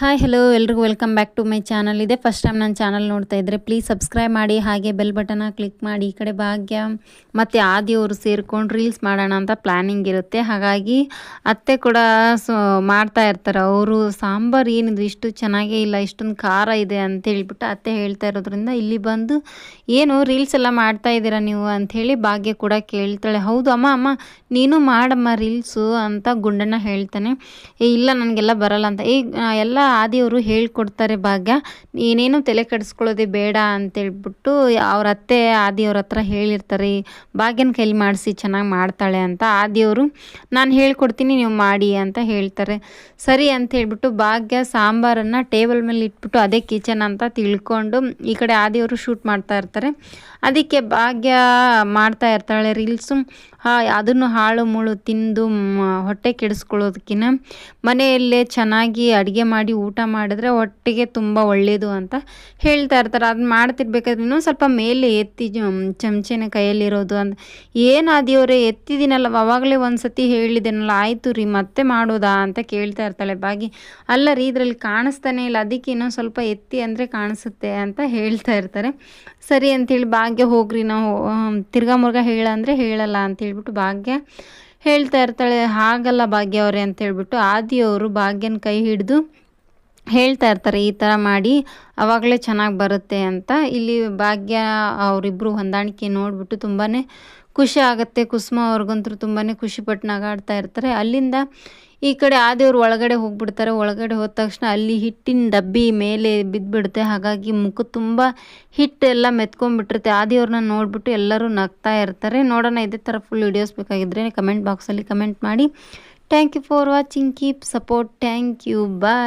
Hi hello ಎಲ್ರಿಗೂ welcome back to my channel ಇದೆ first time ನನ್ನ ಚಾನಲ್ ನೋಡ್ತಾ ಇದ್ದರೆ ಪ್ಲೀಸ್ ಸಬ್ಸ್ಕ್ರೈಬ್ ಮಾಡಿ, ಹಾಗೆ ಬೆಲ್ ಬಟನ ಕ್ಲಿಕ್ ಮಾಡಿ, ಈ ಕಡೆ ಭಾಗ್ಯ ಮತ್ತು ಆದಿಯವರು ಸೇರ್ಕೊಂಡು ರೀಲ್ಸ್ ಮಾಡೋಣ ಅಂತ ಪ್ಲ್ಯಾನಿಂಗ್ ಇರುತ್ತೆ. ಹಾಗಾಗಿ ಅತ್ತೆ ಕೂಡ ಸೊ, ಮಾಡ್ತಾ ಇರ್ತಾರೆ. ಅವರು ಸಾಂಬಾರು ಏನಿದು, ಇಷ್ಟು ಚೆನ್ನಾಗೇ ಇಲ್ಲ, ಇಷ್ಟೊಂದು ಖಾರ ಇದೆ ಅಂತ ಹೇಳ್ಬಿಟ್ಟು ಅತ್ತೆ ಹೇಳ್ತಾ ಇರೋದ್ರಿಂದ ಇಲ್ಲಿ ಬಂದು, ಏನು ರೀಲ್ಸ್ ಎಲ್ಲ ಮಾಡ್ತಾ ಇದ್ದೀರಾ ನೀವು? ಅಂಥೇಳಿ ಭಾಗ್ಯ ಕೂಡ ಕೇಳ್ತಾಳೆ. ಹೌದು, ಅಮ್ಮ ಅಮ್ಮ, ನೀನು ಮಾಡಮ್ಮ ರೀಲ್ಸು ಅಂತ ಗುಂಡಣ್ಣ ಹೇಳ್ತಾನೆ. ಏ, ಇಲ್ಲ, ನನಗೆಲ್ಲ ಬರಲ್ಲ ಅಂತ. ಏ ಎಲ್ಲ ಆದಿಯವರು ಹೇಳ್ಕೊಡ್ತಾರೆ ಭಾಗ್ಯ ಏನೇನು ತಲೆ ಕೆಡಿಸ್ಕೊಳ್ಳೋದೇ ಬೇಡ ಅಂತೇಳ್ಬಿಟ್ಟು ಅವ್ರ ಅತ್ತೆ ಆದಿಯವ್ರ ಹತ್ರ ಹೇಳಿರ್ತಾರೆ, ಭಾಗ್ಯನ ಕೈಲಿ ಮಾಡಿಸಿ ಚೆನ್ನಾಗಿ ಮಾಡ್ತಾಳೆ ಅಂತ ಆದಿಯವರು, ನಾನು ಹೇಳ್ಕೊಡ್ತೀನಿ, ನೀವು ಮಾಡಿ ಅಂತ ಹೇಳ್ತಾರೆ. ಸರಿ ಅಂತ ಹೇಳ್ಬಿಟ್ಟು ಭಾಗ್ಯ ಸಾಂಬಾರನ್ನು ಟೇಬಲ್ ಮೇಲೆ ಇಟ್ಬಿಟ್ಟು ಅದೇ ಕಿಚನ್ ಅಂತ ತಿಳ್ಕೊಂಡು ಈ ಕಡೆ ಆದಿಯವರು ಶೂಟ್ ಮಾಡ್ತಾ ಇರ್ತಾರೆ. ಅದಕ್ಕೆ ಭಾಗ್ಯ ಮಾಡ್ತಾ ಇರ್ತಾಳೆ ರೀಲ್ಸು. ಅದನ್ನು ಹಾಳು ಮುಳು ತಿಂದು ಹೊಟ್ಟೆ ಕೆಡಿಸ್ಕೊಳ್ಳೋದಕ್ಕಿಂತ ಮನೆಯಲ್ಲೇ ಚೆನ್ನಾಗಿ ಅಡುಗೆ ಮಾಡಿ ಊಟ ಮಾಡಿದ್ರೆ ಹೊಟ್ಟೆಗೆ ತುಂಬ ಒಳ್ಳೆಯದು ಅಂತ ಹೇಳ್ತಾ ಇರ್ತಾರೆ. ಅದನ್ನ ಮಾಡ್ತಿರ್ಬೇಕಾದ್ರೆ ಇನ್ನೂ ಸ್ವಲ್ಪ ಮೇಲೆ ಎತ್ತಿ ಚಮಚೆನ ಕೈಯಲ್ಲಿರೋದು ಅಂತ ಏನು ಆದಿಯವರೇ, ಎತ್ತಿದ್ದೀನಲ್ಲ, ಅವಾಗಲೇ ಒಂದು ಸತಿ ಹೇಳಿದೆನಲ್ಲ, ಆಯಿತು ರೀ, ಮತ್ತೆ ಮಾಡೋದಾ ಅಂತ ಕೇಳ್ತಾ ಇರ್ತಾಳೆ ಬಾಗಿ. ಅಲ್ಲ ರೀ, ಇದರಲ್ಲಿ ಕಾಣಿಸ್ತಾನೆ ಇಲ್ಲ, ಅದಕ್ಕೆ ಇನ್ನೊಂದು ಸ್ವಲ್ಪ ಎತ್ತಿ ಅಂದರೆ ಕಾಣಿಸುತ್ತೆ ಅಂತ ಹೇಳ್ತಾ ಇರ್ತಾರೆ. ಸರಿ ಅಂಥೇಳಿ ಭಾಗ್ಯ ಹೋಗ್ರಿ, ನಾವು ತಿರ್ಗಾ ಮುರ್ಗ ಹೇಳ ಅಂದರೆ ಹೇಳಲ್ಲ ಅಂತ ಹೇಳ್ಬಿಟ್ಟು ಭಾಗ್ಯ ಹೇಳ್ತಾ ಇರ್ತಾಳೆ. ಹಾಗಲ್ಲ ಭಾಗ್ಯ ಅವರೇ ಅಂತ ಹೇಳ್ಬಿಟ್ಟು ಆದಿಯವರು ಭಾಗ್ಯನ ಕೈ ಹಿಡಿದು ಹೇಳ್ತಾ ಇರ್ತಾರೆ, ಈ ಥರ ಮಾಡಿ ಆವಾಗಲೇ ಚೆನ್ನಾಗಿ ಬರುತ್ತೆ ಅಂತ. ಇಲ್ಲಿ ಭಾಗ್ಯ ಅವರಿಬ್ಬರು ಹೊಂದಾಣಿಕೆ ನೋಡಿಬಿಟ್ಟು ತುಂಬಾ ಖುಷಿ ಆಗುತ್ತೆ. ಕುಸುಮ ಅವ್ರಿಗಂತೂ ತುಂಬಾ ಖುಷಿಪಟ್ಟು ನಗಾಡ್ತಾ ಇರ್ತಾರೆ. ಅಲ್ಲಿಂದ ಈ ಕಡೆ ಆದೇವ್ರು ಒಳಗಡೆ ಹೋಗ್ಬಿಡ್ತಾರೆ. ಒಳಗಡೆ ಹೋದ ತಕ್ಷಣ ಅಲ್ಲಿ ಹಿಟ್ಟಿನ ಡಬ್ಬಿ ಮೇಲೆ ಬಿದ್ದುಬಿಡುತ್ತೆ ಹಾಗಾಗಿ ಮುಖ ತುಂಬ ಹಿಟ್ಟೆಲ್ಲ ಮೆತ್ಕೊಂಡ್ಬಿಟ್ಟಿರುತ್ತೆ. ಆದಿಯವ್ರನ್ನ ನೋಡಿಬಿಟ್ಟು ಎಲ್ಲರೂ ನಗ್ತಾ ಇರ್ತಾರೆ. ನೋಡೋಣ, ಇದೇ ಥರ ಫುಲ್ ವಿಡಿಯೋಸ್ ಬೇಕಾಗಿದ್ದರೆ ಕಮೆಂಟ್ ಬಾಕ್ಸಲ್ಲಿ ಕಮೆಂಟ್ ಮಾಡಿ. Thank you for watching keep support thank you bye